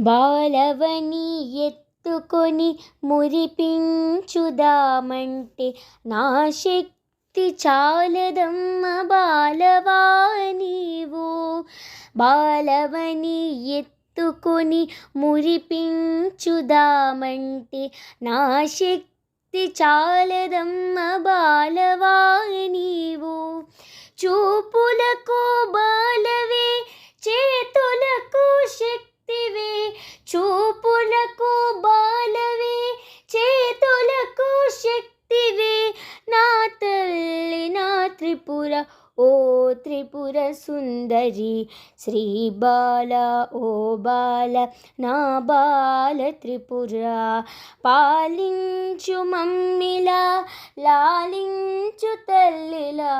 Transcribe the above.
బాలవని ఎత్తుకొని మురిపించుదామంటే నా శక్తి చాలదమ్మ బాలవా నీవు. బాలవని ఎత్తుకొని మురిపించుదామంటే నా శక్తి చాలదమ్మ బాలవా నీవు. త్రిపుర ఓ త్రిపుర సుందరి. శ్రీ బాల ఓ బాల నా బాల త్రిపుర. పాలించు మమ్మిలా లాలించు తల్లిలా.